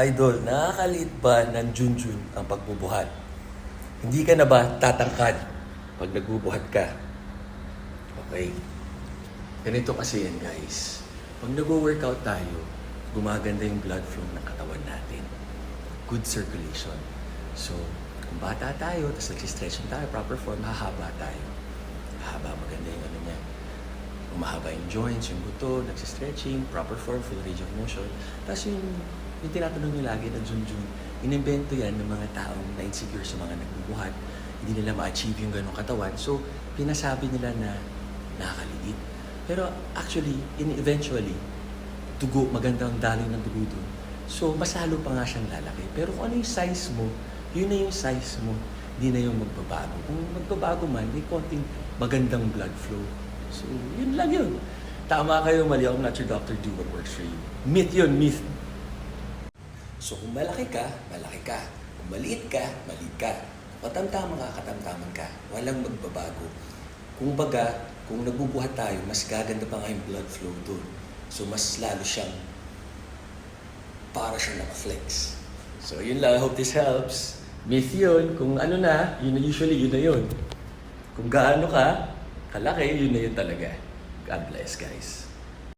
Idol, nakakaliit ba ng Junjun ang pagbubuhat? Hindi ka na ba tatangkad pag nagbubuhat ka? Okay. Ganito kasi yan guys. Pag nag-workout tayo, gumaganda yung blood flow ng katawan natin. Good circulation. So, kung bata tayo, tapos nagsistretching tayo, proper form, hahaba tayo. Hahaba, maganda yung ano niya. Umahaba yung joints, yung buto, nagsistretching, proper form, full range of motion. Tapos yung, yung tinatanong nyo lagi na Junjun, inimbento yan ng mga taong na-insecure sa mga nagbubuhat. Hindi nila ma-achieve yung ganong katawan. So, pinasabi nila na nakakaliit. Pero actually, in eventually, dugo, maganda ang daloy ng dugo doon. So, mas lalo pa nga siyang lalaki. Pero kung ano yung size mo, yun na yung size mo. Hindi na yung magbabago. Kung magbabago man, may konting magandang blood flow. So, yun lang yun. Tama kayo, mali ako. Not your doctor, do what works for you. Myth yun, myth. So, kung malaki ka, malaki ka. Kung maliit ka, maliit ka. Kung katamtaman ka, katamtaman ka. Walang magbabago. Kung baga, kung nagbubuhat tayo, mas gaganda pa nga yung blood flow doon. So, mas lalo siyang para siyang naka-flex. So, yun lang. I hope this helps. Myth yun. Kung ano na, yun na usually, yun na yun. Kung gaano ka, kalaki, yun na yun talaga. God bless, guys.